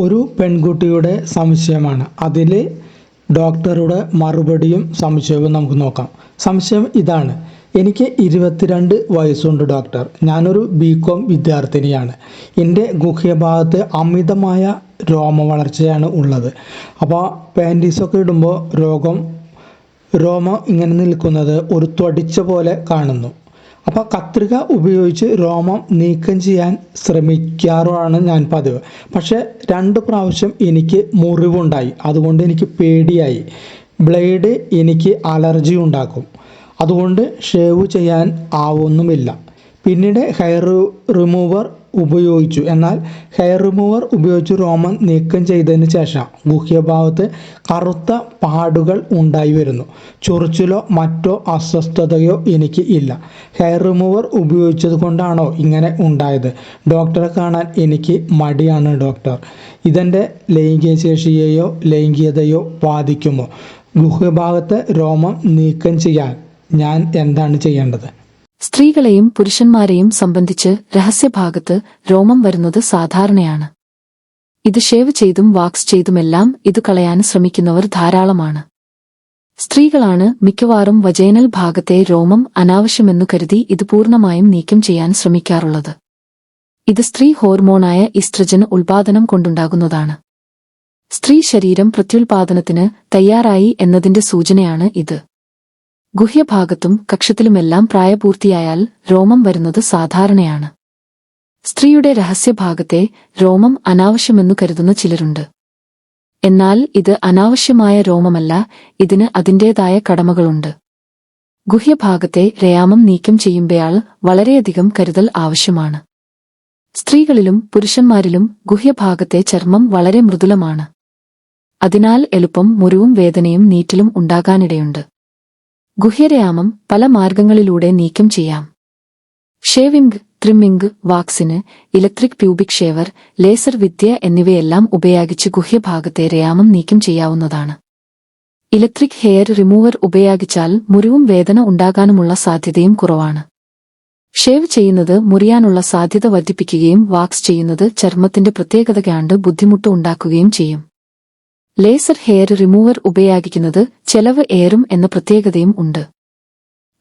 ഒരു പെൺകുട്ടിയുടെ സംശയമാണ്. അതിൽ ഡോക്ടറുടെ മറുപടിയും സംശയവും നമുക്ക് നോക്കാം. സംശയം ഇതാണ്. എനിക്ക് ഇരുപത്തിരണ്ട് വയസ്സുണ്ട് ഡോക്ടർ. ഞാനൊരു ബി കോം വിദ്യാർത്ഥിനിയാണ്. എന്റെ ഗുഹ്യഭാഗത്ത് അമിതമായ രോമ വളർച്ചയാണ് ഉള്ളത്. അപ്പോൾ പാന്റീസൊക്കെ ഇടുമ്പോൾ രോഗം രോമം ഇങ്ങനെ നിൽക്കുന്നത് ഒരു തൊടിച്ച പോലെ കാണുന്നു. അപ്പോൾ കത്രിക ഉപയോഗിച്ച് രോമം നീക്കം ചെയ്യാൻ ശ്രമിക്കാറുമാണ് ഞാൻ പതിവ്. പക്ഷേ രണ്ട് പ്രാവശ്യം എനിക്ക് മുറിവുണ്ടായി. അതുകൊണ്ട് എനിക്ക് പേടിയായി. ബ്ലേഡ് എനിക്ക് അലർജി ഉണ്ടാക്കും. അതുകൊണ്ട് ഷേവ് ചെയ്യാൻ ആവുന്നുമില്ല. പിന്നീട് ഹെയർ റിമൂവർ ഉപയോഗിച്ചു. എന്നാൽ ഹെയർ റിമൂവർ ഉപയോഗിച്ച് റോമൻ നീക്കം ചെയ്തതിന് ശേഷം ഗുഹ്യഭാഗത്ത് കറുത്ത പാടുകൾ ഉണ്ടായി വരുന്നു. ചൊറിച്ചിലോ മറ്റോ അസ്വസ്ഥതയോ എനിക്ക് ഇല്ല. ഹെയർ റിമൂവർ ഉപയോഗിച്ചത് കൊണ്ടാണോ ഇങ്ങനെ ഉണ്ടായത്? ഡോക്ടറെ കാണാൻ എനിക്ക് മടിയാണ് ഡോക്ടർ ഇതെന്റെ ലൈംഗിക ശേഷിയെയോ ലൈംഗികതയോ ബാധിക്കുമോ? ഗുഹ്യഭാഗത്തെ രോമം നീക്കം ചെയ്യാൻ ഞാൻ എന്താണ് ചെയ്യേണ്ടത്? സ്ത്രീകളെയും പുരുഷന്മാരെയും സംബന്ധിച്ച് രഹസ്യഭാഗത്ത് രോമം വരുന്നത് സാധാരണയാണ്. ഇത് ഷേവ് ചെയ്തും വാക്സ് ചെയ്തുമെല്ലാം ഇത് കളയാൻ ശ്രമിക്കുന്നവർ ധാരാളമാണ്. സ്ത്രീകളാണ് മിക്കവാറും വജേനൽ ഭാഗത്തെ രോമം അനാവശ്യമെന്നു കരുതി ഇത് പൂർണമായും നീക്കം ചെയ്യാൻ ശ്രമിക്കാറുള്ളത്. ഇത് സ്ത്രീ ഹോർമോണായ ഇസ്ട്രജൻ ഉൽപാദനം കൊണ്ടുണ്ടാകുന്നതാണ്. സ്ത്രീ ശരീരം പ്രത്യുൽപാദനത്തിന് തയ്യാറായി എന്നതിന്റെ സൂചനയാണ് ഇത്. ഗുഹ്യഭാഗത്തും കക്ഷത്തിലുമെല്ലാം പ്രായപൂർത്തിയായാൽ രോമം വരുന്നത് സാധാരണയാണ്. സ്ത്രീയുടെ രഹസ്യഭാഗത്തെ രോമം അനാവശ്യമെന്നു കരുതുന്ന ചിലരുണ്ട്. എന്നാൽ ഇത് അനാവശ്യമായ രോമമല്ല ഇതിന് അതിന്റേതായ കടമകളുണ്ട്. ഗുഹ്യഭാഗത്തെ രയാമം നീക്കം ചെയ്യുമ്പയാൾ വളരെയധികം കരുതൽ ആവശ്യമാണ്. സ്ത്രീകളിലും പുരുഷന്മാരിലും ഗുഹ്യഭാഗത്തെ ചർമ്മം വളരെ മൃദുലമാണ്. അതിനാൽ എളുപ്പം മുറിവും വേദനയും നീറ്റിലും ഉണ്ടാകാനിടയുണ്ട്. ഗുഹ്യരയാമം പല മാർഗങ്ങളിലൂടെ നീക്കം ചെയ്യാം. ഷേവിംഗ് ട്രിമ്മിംഗ് വാക്സിന് ഇലക്ട്രിക് പ്യൂബിക് ഷേവർ ലേസർ വിദ്യ എന്നിവയെല്ലാം ഉപയോഗിച്ച് ഗുഹ്യഭാഗത്തെ രയാമം നീക്കം ചെയ്യാവുന്നതാണ്. ഇലക്ട്രിക് ഹെയർ റിമൂവർ ഉപയോഗിച്ചാൽ മുറിവും വേദന ഉണ്ടാകാനുമുള്ള സാധ്യതയും കുറവാണ്. ഷേവ് ചെയ്യുന്നത് മുറിയാനുള്ള സാധ്യത വർദ്ധിപ്പിക്കുകയും വാക്സ് ചെയ്യുന്നത് ചർമ്മത്തിന്റെ പ്രത്യേകത കണ്ട് ബുദ്ധിമുട്ട് ഉണ്ടാക്കുകയും ചെയ്യും. ലേസർ ഹെയർ റിമൂവർ ഉപയോഗിക്കുന്നത് ചെലവ് ഏറും എന്ന പ്രത്യേകതയും ഉണ്ട്.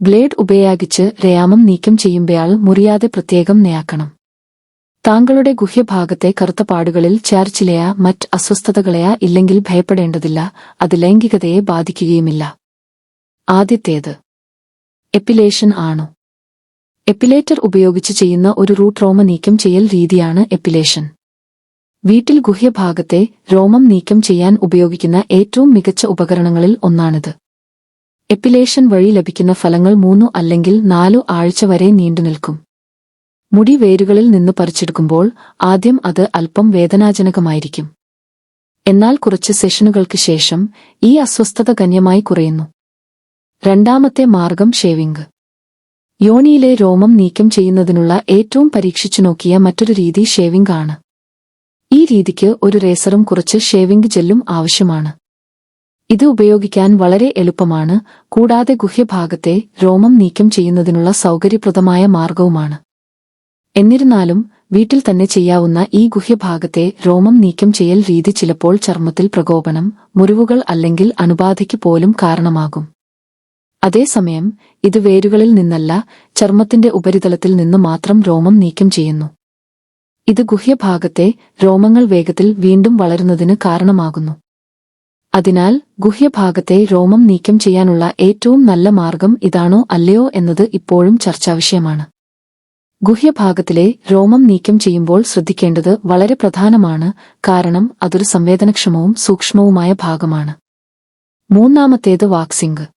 ബ്ലേഡ് ഉപയോഗിച്ച് രയാമം നീക്കം ചെയ്യുമ്പോൾ മുറിയാതെ പ്രത്യേകം നെയാക്കണം. താങ്കളുടെ ഗുഹ്യഭാഗത്തെ കറുത്ത പാടുകളിൽ ചേർച്ചിലയാ മറ്റ് അസ്വസ്ഥതകളെയാ ഇല്ലെങ്കിൽ ഭയപ്പെടേണ്ടതില്ല അത് ലൈംഗികതയെ ബാധിക്കുകയുമില്ല. ആദ്യത്തേത്. എപ്പിലേഷൻ ആണോ. എപ്പിലേറ്റർ ഉപയോഗിച്ച് ചെയ്യുന്ന ഒരു റൂട്ട് റോമ നീക്കം ചെയ്യൽ രീതിയാണ് എപ്പിലേഷൻ. വീട്ടിൽ ഗുഹ്യഭാഗത്തെ രോമം നീക്കം ചെയ്യാൻ ഉപയോഗിക്കുന്ന ഏറ്റവും മികച്ച ഉപകരണങ്ങളിൽ ഒന്നാണിത്. എപ്പിലേഷൻ വഴി ലഭിക്കുന്ന ഫലങ്ങൾ മൂന്നു അല്ലെങ്കിൽ നാലു ആഴ്ച വരെ നീണ്ടുനിൽക്കും മുടി വേരുകളിൽ നിന്ന് പറിച്ചെടുക്കുമ്പോൾ ആദ്യം അത് അല്പം വേദനാജനകമായിരിക്കും. എന്നാൽ കുറച്ച് സെഷനുകൾക്ക് ശേഷം ഈ അസ്വസ്ഥത ഗണ്യമായി കുറയുന്നു. രണ്ടാമത്തെ മാർഗം ഷേവിംഗ്. യോനിയിലെ രോമം നീക്കം ചെയ്യുന്നതിനുള്ള ഏറ്റവും പരീക്ഷിച്ചു നോക്കിയ മറ്റൊരു രീതി ഷേവിംഗ് ആണ്. ഈ രീതിക്ക് ഒരു റേസറും കുറച്ച് ഷേവിംഗ് ജെല്ലും ആവശ്യമാണ്. ഇത് ഉപയോഗിക്കാൻ വളരെ എളുപ്പമാണ് കൂടാതെ ഗുഹ്യഭാഗത്തെ രോമം നീക്കം ചെയ്യുന്നതിനുള്ള സൗകര്യപ്രദമായ മാർഗവുമാണ്. എന്നിരുന്നാലും വീട്ടിൽ തന്നെ ചെയ്യാവുന്ന ഈ ഗുഹ്യഭാഗത്തെ രോമം നീക്കം ചെയ്യൽ രീതി ചിലപ്പോൾ ചർമ്മത്തിൽ പ്രകോപനം മുറിവുകൾ അല്ലെങ്കിൽ അണുബാധയ്ക്ക് പോലും കാരണമാകും. അതേസമയം ഇത് വേരുകളിൽ നിന്നല്ല ചർമ്മത്തിന്റെ ഉപരിതലത്തിൽ നിന്ന് മാത്രം രോമം നീക്കം ചെയ്യുന്നു. ഇത് ഗുഹ്യഭാഗത്തെ രോമങ്ങൾ വേഗത്തിൽ വീണ്ടും വളരുന്നതിന് കാരണമാകുന്നു. അതിനാൽ ഗുഹ്യഭാഗത്തെ രോമം നീക്കം ചെയ്യാനുള്ള ഏറ്റവും നല്ല മാർഗം ഇതാണോ അല്ലയോ എന്നത് ഇപ്പോഴും ചർച്ചാവിഷയമാണ്. ഗുഹ്യഭാഗത്തിലെ രോമം നീക്കം ചെയ്യുമ്പോൾ ശ്രദ്ധിക്കേണ്ടത് വളരെ പ്രധാനമാണ് കാരണം അതൊരു സംവേദനക്ഷമവും സൂക്ഷ്മവുമായ ഭാഗമാണ്. മൂന്നാമത്തേത് വാക്സിംഗ്.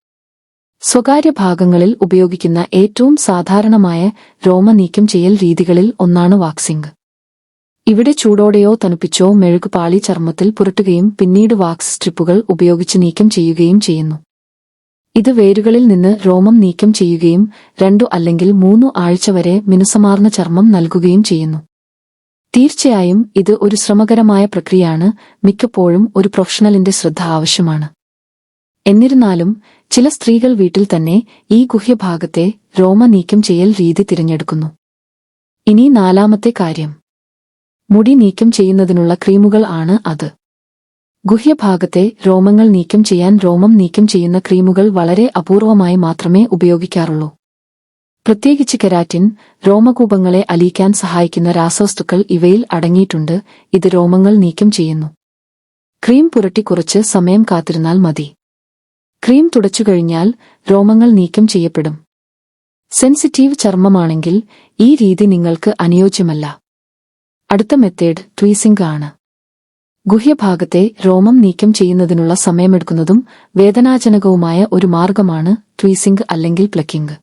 സ്വകാര്യ ഭാഗങ്ങളിൽ ഉപയോഗിക്കുന്ന ഏറ്റവും സാധാരണമായ രോമ നീക്കം ചെയ്യൽ രീതികളിൽ ഒന്നാണ് വാക്സിംഗ്. ഇവിടെ ചൂടോടെയോ തണുപ്പിച്ചോ മെഴുകുപാളി ചർമ്മത്തിൽ പുരട്ടുകയും പിന്നീട് വാക്സ് സ്ട്രിപ്പുകൾ ഉപയോഗിച്ച് നീക്കം ചെയ്യുകയും ചെയ്യുന്നു. ഇത് വേരുകളിൽ നിന്ന് രോമം നീക്കം ചെയ്യുകയും രണ്ടു അല്ലെങ്കിൽ മൂന്നു ആഴ്ച വരെ മിനുസമാർന്ന ചർമ്മം നൽകുകയും ചെയ്യുന്നു. തീർച്ചയായും ഇത് ഒരു ശ്രമകരമായ പ്രക്രിയയാണ് മിക്കപ്പോഴും ഒരു പ്രൊഫഷണലിന്റെ ശ്രദ്ധ ആവശ്യമാണ്. എന്നിരുന്നാലും ചില സ്ത്രീകൾ വീട്ടിൽ തന്നെ ഈ ഗുഹ്യഭാഗത്തെ രോമ നീക്കം ചെയ്യൽ രീതി തിരഞ്ഞെടുക്കുന്നു. ഇനി നാലാമത്തെ കാര്യം. മുടി നീക്കം ചെയ്യുന്നതിനുള്ള ക്രീമുകൾ ആണ് അത്. ഗുഹ്യഭാഗത്തെ രോമങ്ങൾ നീക്കം ചെയ്യാൻ രോമം നീക്കം ചെയ്യുന്ന ക്രീമുകൾ വളരെ അപൂർവമായി മാത്രമേ ഉപയോഗിക്കാറുള്ളൂ. പ്രത്യേകിച്ച് കെരാറ്റിൻ രോമകൂപങ്ങളെ അലിയിക്കാൻ സഹായിക്കുന്ന രാസവസ്തുക്കൾ ഇവയിൽ അടങ്ങിയിട്ടുണ്ട് ഇത് രോമങ്ങൾ നീക്കം ചെയ്യുന്നു. ക്രീം പുരട്ടി കുറച്ച് സമയം കാത്തിരുന്നാൽ മതി. ക്രീം തുടച്ചുകഴിഞ്ഞാൽ രോമങ്ങൾ നീക്കം ചെയ്യപ്പെടും. സെൻസിറ്റീവ് ചർമ്മമാണെങ്കിൽ ഈ രീതി നിങ്ങൾക്ക് അനുയോജ്യമല്ല. അടുത്ത മെത്തേഡ് ട്വീസിംഗ് ആണ്. ഗുഹ്യഭാഗത്തെ രോമം നീക്കം ചെയ്യുന്നതിനുള്ള സമയമെടുക്കുന്നതും വേദനാജനകവുമായ ഒരു മാർഗമാണ് ട്വീസിംഗ് അല്ലെങ്കിൽ പ്ലക്കിംഗ്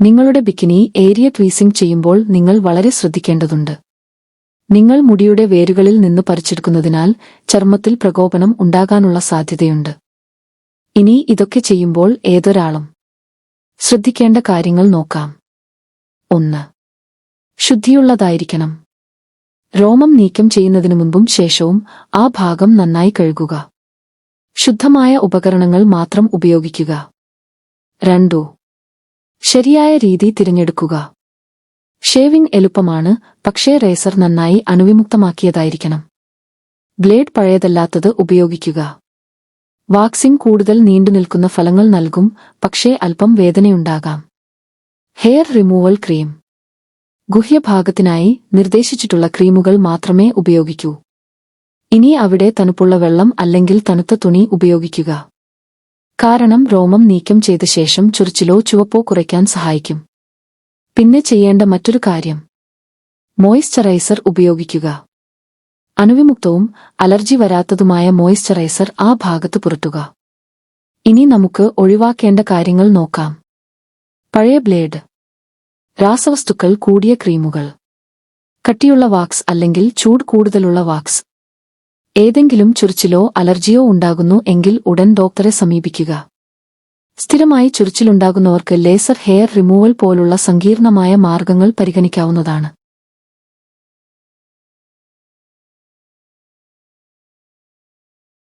നിങ്ങളുടെ ബിക്കിനി ഏരിയ ട്വീസിംഗ് ചെയ്യുമ്പോൾ നിങ്ങൾ വളരെ ശ്രദ്ധിക്കേണ്ടതുണ്ട്. നിങ്ങൾ മുടിയുടെ വേരുകളിൽ നിന്ന് പറിച്ചെടുക്കുന്നതിനാൽ ചർമ്മത്തിൽ പ്രകോപനം ഉണ്ടാകാനുള്ള സാധ്യതയുണ്ട്. ഇനി ഇതൊക്കെ ചെയ്യുമ്പോൾ ഏതൊരാളും. ശ്രദ്ധിക്കേണ്ട കാര്യങ്ങൾ നോക്കാം. ഒന്ന്. ശുദ്ധിയുള്ളതായിരിക്കണം. രോമം നീക്കം ചെയ്യുന്നതിനു മുൻപും ശേഷവും ആ ഭാഗം നന്നായി കഴുകുക. ശുദ്ധമായ ഉപകരണങ്ങൾ മാത്രം ഉപയോഗിക്കുക. രണ്ടു. ശരിയായ രീതി തിരഞ്ഞെടുക്കുക. ഷേവിംഗ് എളുപ്പമാണ് പക്ഷേ റേസർ നന്നായി അണുവിമുക്തമാക്കിയതായിരിക്കണം. ബ്ലേഡ് പഴയതല്ലാത്തത് ഉപയോഗിക്കുക. വാക്സിംഗ് കൂടുതൽ നീണ്ടുനിൽക്കുന്ന ഫലങ്ങൾ നൽകും പക്ഷേ അല്പം വേദനയുണ്ടാകാം. Hair removal cream. ഗുഹ്യഭാഗത്തിനായി നിർദ്ദേശിച്ചിട്ടുള്ള ക്രീമുകൾ മാത്രമേ ഉപയോഗിക്കൂ. ഇനി അവിടെ തണുപ്പുള്ള വെള്ളം അല്ലെങ്കിൽ തണുത്ത തുണി ഉപയോഗിക്കുക. കാരണം രോമം നീക്കം ചെയ്ത ശേഷം ചുറിച്ചിലോ ചുവപ്പോ കുറയ്ക്കാൻ സഹായിക്കും. പിന്നെ ചെയ്യേണ്ട മറ്റൊരു കാര്യം. മോയ്സ്ചറൈസർ ഉപയോഗിക്കുക. അണുവിമുക്തവും അലർജി വരാത്തതുമായ മോയ്സ്ചറൈസർ ആ ഭാഗത്ത് പുരട്ടുക. ഇനി നമുക്ക് ഒഴിവാക്കേണ്ട കാര്യങ്ങൾ നോക്കാം. പഴയ ബ്ലേഡ്. രാസവസ്തുക്കൾ കൂടിയ ക്രീമുകൾ. കട്ടിയുള്ള വാക്സ് അല്ലെങ്കിൽ ചൂട് കൂടുതലുള്ള വാക്സ്. ഏതെങ്കിലും ചുരുച്ചിലോ അലർജിയോ ഉണ്ടാകുന്നു എങ്കിൽ ഉടൻ ഡോക്ടറെ സമീപിക്കുക. സ്ഥിരമായി ചുരുച്ചിലുണ്ടാകുന്നവർക്ക് ലേസർ ഹെയർ റിമൂവൽ പോലുള്ള സങ്കീർണമായ മാർഗങ്ങൾ പരിഗണിക്കാവുന്നതാണ്.